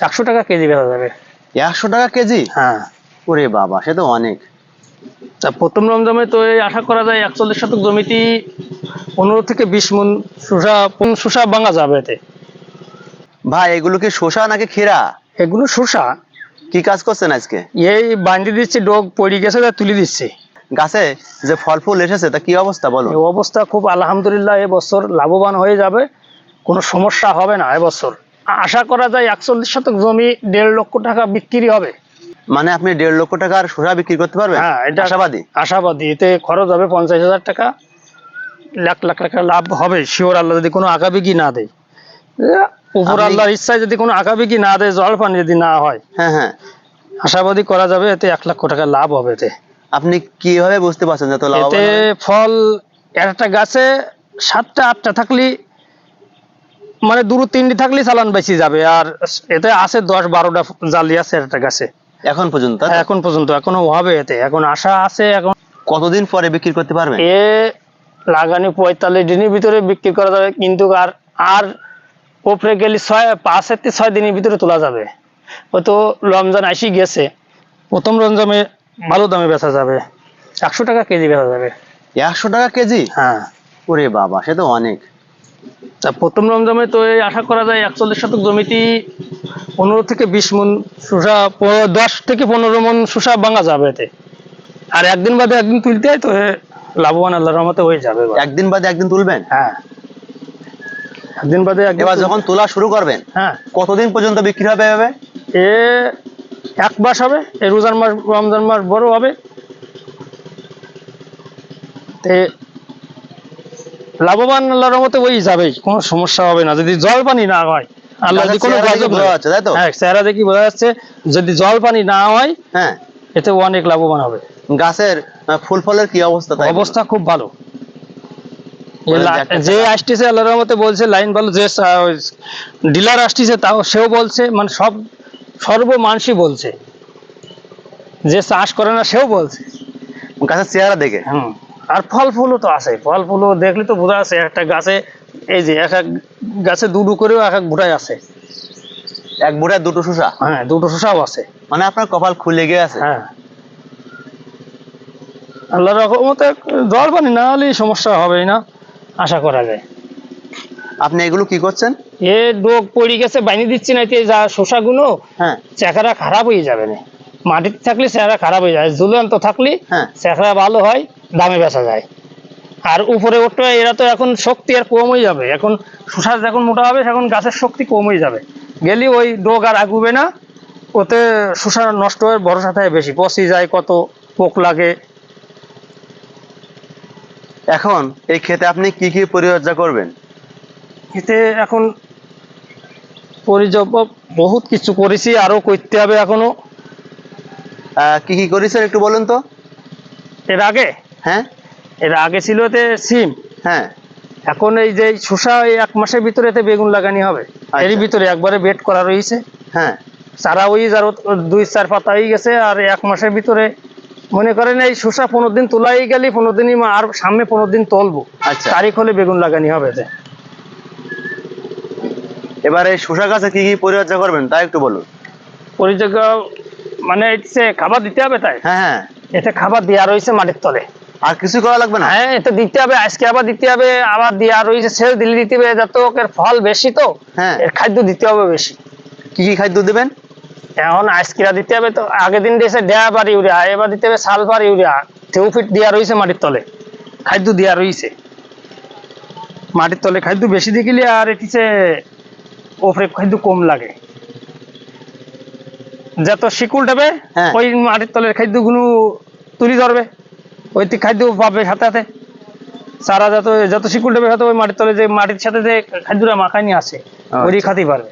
একশো টাকা কেজি বেচা যাবে। একশো টাকা কেজি? হ্যাঁ। ওরে বাবা সে তো অনেক। তা প্রথম রমজামে তো এই আশা করা যায় একচল্লিশ শতক জমিটি পনেরো থেকে বিশ মন শসা শসা ভাঙা যাবে এতে। ভাই এগুলো কি শসা নাকি ক্ষীরা? এগুলো শসা। কি কাজ করছেন আজকে? এই বান্ডি দিচ্ছে ডোগ পড়ে গেছে তা তুলে দিচ্ছে। গাছে যে ফল ফুল এসেছে তা কি অবস্থা বলো? এই অবস্থা খুব আলহামদুলিল্লাহ এবছর লাভবান হয়ে যাবে কোনো সমস্যা হবে না এবছর। আশা করা যায় একচল্লিশ শতক জমি দেড় লক্ষ টাকা বিক্রি হবে। মানে আপনি দেড় লক্ষ টাকার শসা বিক্রি করতে পারবেন? হ্যাঁ এটা আশাবাদী? আশাবাদী। এতে খরচ হবে পঞ্চাশ হাজার টাকা। লাখ লাখ টাকা লাভ হবে শিওর আল্লাহ যদি কোনো আঁকাবিকি না দেয়। উপর আল্লাহর ইচ্ছায় যদি কোনো আঁকাবিকি না দেয় জল পানি যদি না হয় হ্যাঁ হ্যাঁ। আশাবাদী করা যাবে এতে এক লক্ষ টাকা লাভ হবে এতে। আপনি কীভাবে বুঝতে পারছেন এতে ফল একটা গাছে সাতটা আটটা থাকলে মানে দুটো তিনটি থাকলে চালান বেশি যাবে আর এতে আছে দশ বারোটা জালি আছে একটা গাছে। এখন পর্যন্ত এখন পর্যন্ত এখনও হবে এতে এখন আশা আছে এখন কতদিন পরে বিক্রি করতে পারবেন? এ লাগানি পঁয়তাল্লিশ দিনের ভিতরে বিক্রি করা যাবে কিন্তু আর আর উপরে গেলে ছয় পাঁচ থেকে ছয় দিনের ভিতরে তোলা যাবে। ওই তো রমজান আসি গেছে প্রথম রমজানে ভালো দামে বেচা যাবে একশো টাকা কেজি বেচা যাবে। একশো টাকা কেজি? হ্যাঁ। ওরে বাবা সে তো অনেক। প্রথম রমজামে তো এই আশা করা যায় একচল্লিশ শতক জমিটি পনেরো থেকে বিশ মন শসা দশ থেকে পনেরো মন শসা ভাঙা যাবে এতে। আর একদিন বাদে একদিন তুলতে হয় তো লাভবান আল্লাহর রহমতে হয়ে যাবে একদিন বাদে একদিন তুলবেন? হ্যাঁ। একদিন বাদে একদিন এবার যখন তোলা শুরু করবেন হ্যাঁ। কতদিন পর্যন্ত বিক্রি হবে এভাবে? এ এক মাস হবে এই রোজার মাস রমজান মাস বড় হবে। তে লাভবান আল্লাহর রহমতে ওই যাবেই কোনো সমস্যা হবে না। যদি জল পানি না হয় আল্লাহ যদি কোনো গজব না- যাচ্ছে, তাই তো? হ্যাঁ চেহারা দেখি বোঝা যাচ্ছে যদি জল পানি না হয় হ্যাঁ। এতে অনেক লাভবান হবে। গাছের ফুল ফলের কি অবস্থা তাই? অবস্থা খুব ভালো। যে আসতেছে আল্লাহর রহমতে বলছে লাইন ভালো যে ডিলার আসতেছে তাও সেও বলছে মানে সব সর্ব মানুষই বলছে। যে চাষ করে না সেও বলছে। গাছের চেহারা দেখে? হুম। আর ফল ফুলও তো আছে ফল ফুলও দেখলে তো বোঝা আছে একটা গাছে এই যে এক এক গাছে দুটো করেও এক এক ভুটাই আছে। এক বুড়ায় দুটো শসা? হ্যাঁ দুটো শসাও আছে। মানে আপনার কপাল খুলে গিয়ে আছে? হ্যাঁ। আল্লাহর রহমতে জল পানি না হলে সমস্যা হবেই না আশা করা যায়। আপনি এগুলো কি করছেন? এ ডোক পড়ে গেছে বাইনি দিচ্ছি না যা শসাগুলো হ্যাঁ। চেহারা খারাপ হয়ে যাবে না। মাটিতে থাকলে চেহারা খারাপ হয়ে যায়। ঝুলন্ত থাকলে হ্যাঁ। চেহারা ভালো হয় দামে বেচা যায়। আর উপরে উঠতে এরা তো এখন শক্তি আর কম হয়ে যাবে। এখন শসা যখন মোটা হবে তখন গাছের শক্তি কম হয়ে যাবে। গেলে ওই ডোগ আর আগুবে না ওতে শসা নষ্ট হয়ে ভরসা থাকে বেশি। পচি যায় কত পোক লাগে। এখন এই ক্ষেতে আপনি কি কি পরিচর্যা করবেন? এতে এখন পরিচর্যা বহুত কিছু করেছি আরও করতে হবে এখনও। কি কি করেছেন একটু বলুন তো? এর আগে? হ্যাঁ। এর আগে ছিল এতে সিম। হ্যাঁ। এখন এই যে শসা এই এক মাসের ভিতরে এতে বেগুন লাগানি হবে। এরই আচ্ছা। ভিতরে একবারে বেড করা রয়েছে। হ্যাঁ। চারা ওই যার দুই চার পাতা হয়ে গেছে আর এক মাসের ভিতরে মনে করেন এই শসা পনেরো দিন তোলাই গেলে পনেরো দিনই আর সামনে পনেরো দিন তুলবো। আচ্ছা। তারিখ হলে বেগুন লাগানি হবে এতে। এবার এই শসা গাছে কি কি পরিচর্যা করবেন তা একটু বলুন। পরিচর্যা মানে এতে খাবার দিতে হবে তাই? হ্যাঁ হ্যাঁ। এতে খাবার দেওয়া রয়েছে মাটির তলে। আর কিছু করা লাগবে না? হ্যাঁ এতে দিতে হবে আজকে আবার দিতে হবে আবার দেওয়া রয়েছে সেও দিলে দিতে হবে যাতে ওকে ফল বেশি তো। হ্যাঁ। এর খাদ্য দিতে হবে বেশি। কি কি খাদ্য দিবেন? এখন আইসকিরা দিতে হবে তো আগের দিন দিয়েছে ড্যাব আর ইউরিয়া এবার দিতে হবে সালফার ইউরিয়া থেউফিট দেওয়া রয়েছে মাটির তলে। খাদ্য দেওয়া রয়েছে। মাটির তলে খাদ্য বেশি দিকিলে আর এটিছে ওপরে খাদ্য কম লাগে। যত শিকুল দেবে হ্যাঁ। ওই মাটির তলের খাদ্যগুলো তুলি ধরবে ওই খাদ্য পাবে সাথে সাথে। সারা যত যত শিকুল দেবে হয়তো ওই মাটির তলে যে মাটির সাথে যে খাদ্যটা মাখায় নিয়ে আসে ওই খাতেই পারবে।